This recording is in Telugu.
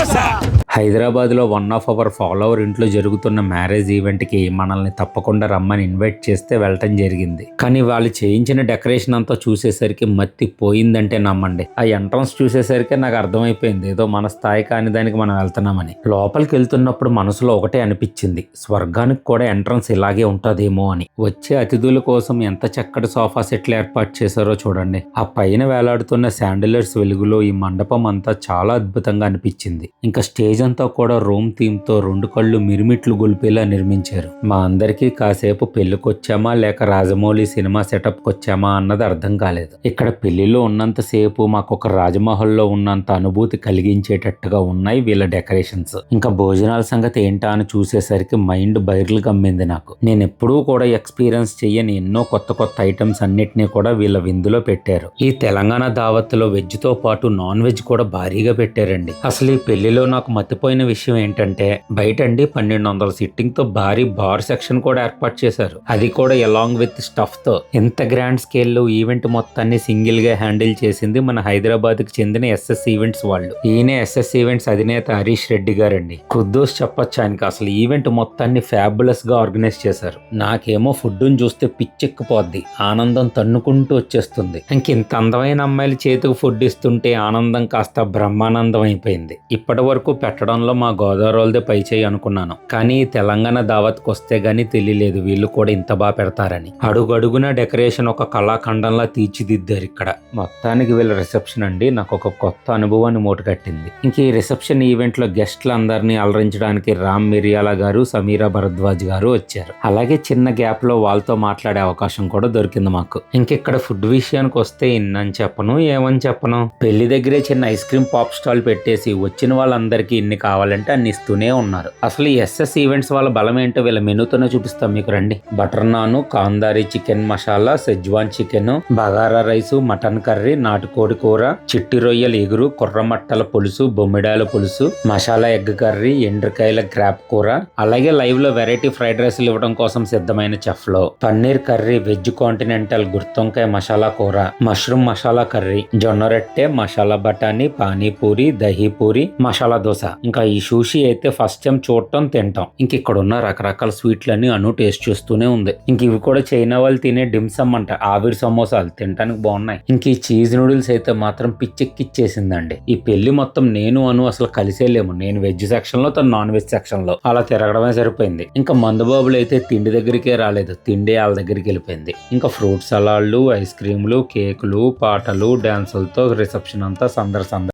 దోశ హైదరాబాద్లో వన్ ఆఫ్ అవర్ ఫాలోవర్ ఇంట్లో జరుగుతున్న మ్యారేజ్ ఈవెంట్కి మనల్ని తప్పకుండా రమ్మని ఇన్వైట్ చేస్తే వెళ్ళటం జరిగింది. కానీ వాళ్ళు చేయించిన డెకరేషన్ అంతా చూసేసరికి మత్తి పోయిందంటే నమ్మండి. ఆ ఎంట్రన్స్ చూసేసరికి నాకు అర్థమైపోయింది. ఏదో మన స్థాయి కాని దానికి మనం వెళ్తున్నామని. లోపలికి వెళ్తున్నప్పుడు మనసులో ఒకటే అనిపించింది. స్వర్గానికి కూడా ఎంట్రన్స్ ఇలాగే ఉంటుందేమో అని. వచ్చే అతిథుల కోసం ఎంత చక్కటి సోఫా సెట్లు ఏర్పాటు చేశారో చూడండి. ఆ పైన వేలాడుతున్న శాండిలర్స్ వెలుగులో ఈ మండపం అంతా చాలా అద్భుతంగా అనిపించింది. ఇంకా స్టేజ్ అంతా కూడా రోమ్ థీమ్తో రెండు కళ్ళు మిరిమిట్లు గొలిపేలా నిర్మించారు. మా అందరికీ కాసేపు పెళ్ళికొచ్చామా లేక రాజమౌళి సినిమా సెటప్ వచ్చామా అన్నది అర్థం కాలేదు. ఇక్కడ పెళ్ళిలో ఉన్నంతసేపు మాకు ఒక రాజమహల్లో ఉన్నంత అనుభూతి కలిగించేటట్టుగా ఉన్నాయి వీళ్ళ డెకరేషన్స్. ఇంకా భోజనాల సంగతి ఏంటా అని చూసేసరికి మైండ్ బైర్లు గమ్మింది నాకు. నేను ఎప్పుడూ కూడా ఎక్స్పీరియన్స్ చెయ్యని ఎన్నో కొత్త కొత్త ఐటమ్స్ అన్నిటినీ కూడా వీళ్ళ విందులో పెట్టారు. ఈ తెలంగాణ దావత్లో వెజ్తో పాటు నాన్ వెజ్ కూడా భారీగా పెట్టారండి. అసలు ఈ పెళ్ళిలో నాకు మతిపోయిన విషయం ఏంటంటే బయట అండి పన్నెండు వందల సిట్టింగ్తో భారీ బార్ సెక్షన్ కూడా ఏర్పాటు చేశారు. అది కూడా అలాంగ్ విత్ స్టఫ్తో ఇంత గ్రాండ్ స్కేల్లో ఈవెంట్ మొత్తాన్ని సింగిల్గా హ్యాండిల్ చేసింది మన హైదరాబాద్కి చెందిన ఎస్ఎస్ ఈవెంట్స్ వాళ్ళు. ఈయన ఎస్ఎస్ ఈవెంట్స్ అధినేత హరీష్ రెడ్డి గారండి. కుద్దూస్ చెప్పొచ్చు ఆయనకి అసలు ఈవెంట్ మొత్తాన్ని ఫ్యాబులస్గా ఆర్గనైజ్ చేశారు. నాకేమో ఫుడ్ చూస్తే పిచ్చెక్కిపోద్ది. ఆనందం తన్నుకుంటూ వచ్చేస్తుంది. ఇంకింత అందమైన అమ్మాయిల చేతికి ఫుడ్ ఇస్తుంటే ఆనందం కాస్త బ్రహ్మానందం అయిపోయింది. ఇప్పటి వరకు పెట్టడంలో మా గోదావరి వాళ్ళదే పై చేయి అనుకున్నాను. కానీ తెలంగాణ దావత్కి వస్తే గానీ తెలియలేదు. వీళ్ళు కూడా ఇంత బాగా పెడతారని. అడుగడుగున డెకరేషన్ ఒక కళాఖండంలా తీర్చిదిద్దారు ఇక్కడ. మొత్తానికి వీళ్ళ రిసెప్షన్ అండి. నాకు ఒక కొత్త అనుభవాన్ని మూటగట్టింది ఇంక ఈ రిసెప్షన్ ఈవెంట్లో గెస్ట్లు అందరినీ అలరించడానికి రామ్ మిరియాల గారు సమీరా భరద్వాజ్ గారు వచ్చారు. అలాగే చిన్న గ్యాప్లో వాళ్ళతో మాట్లాడే అవకాశం కూడా దొరికింది మాకు. ఇంకెక్కడ ఫుడ్ విషయానికి వస్తే ఇన్నని చెప్పను ఏమని చెప్పను? పెళ్ళి దగ్గరే చిన్న ఐస్ క్రీమ్ పాప్ స్టాల్ పెట్టేసి వచ్చిన వాళ్ళందరికీ ఎన్ని కావాలంటే అన్ని ఇస్తూనే ఉన్నారు. అసలు ఈ ఎస్ఎస్ ఈవెంట్స్ వాళ్ళ బలం ఏంటో వీళ్ళ మెనూతోనే చూపిస్తాం మీకు రండి. బటర్ నాను కాందారి chicken masala schezwan chicken bagara rice mutton curry నాటుకోడి కూర చిట్టి రొయ్యల ఎగురు కుర్రమట్టల పులుసు బొమ్మిడాయల పులుసు మసాలా ఎగ్ కర్రీ ఎండ్రకాయల క్రాప్ కూర అలాగే లైవ్లో వెరైటీ ఫ్రైడ్ రైస్లు ఇవ్వడం కోసం సిద్ధమైన చెఫ్లో పన్నీర్ కర్రీ వెజ్ కాంటినెంటల్ గుర్తొంకాయ మసాలా కూర మష్రూమ్ మసాలా కర్రీ జొన్న రొట్టె మసాలా బఠానీ పానీపూరి దహీ పూరి మసాలా దోశ. ఇంకా ఈ సూషి అయితే ఫస్ట్ టైం చూడటం తింటాం ఇంక ఇక్కడ ఉన్న రకరకాల స్వీట్లన్నీ అను టేస్ట్ చూస్తూనే ఉంది. ఇంక ఇవి కూడా చైనా వాళ్ళు తినే డిమ్సమ్ అంట. ఆవిరి సమోసాలు తినడానికి బాగున్నాయి. ఇంక ఈ చీజ్ నూడిల్స్ అయితే మాత్రం పిచ్చెక్కిచ్చేసిందండి. ఈ పెళ్ళి మొత్తం నేను అను అసలు కలిసేలేము నేను వెజ్ సెక్షన్లో తను నాన్ వెజ్ సెక్షన్లో. అలా తిరగడమే సరిపోయింది. ఇంకా మందుబాబులు అయితే తిండి దగ్గరికే రాలేదు. తిండి వాళ్ళ దగ్గరికి వెళ్ళిపోయింది. ఇంకా ఫ్రూట్ సలాడ్లు ఐస్ క్రీములు కేకులు పాటలు డాన్సులతో రిసెప్షన్ అంతా సందడి సందర్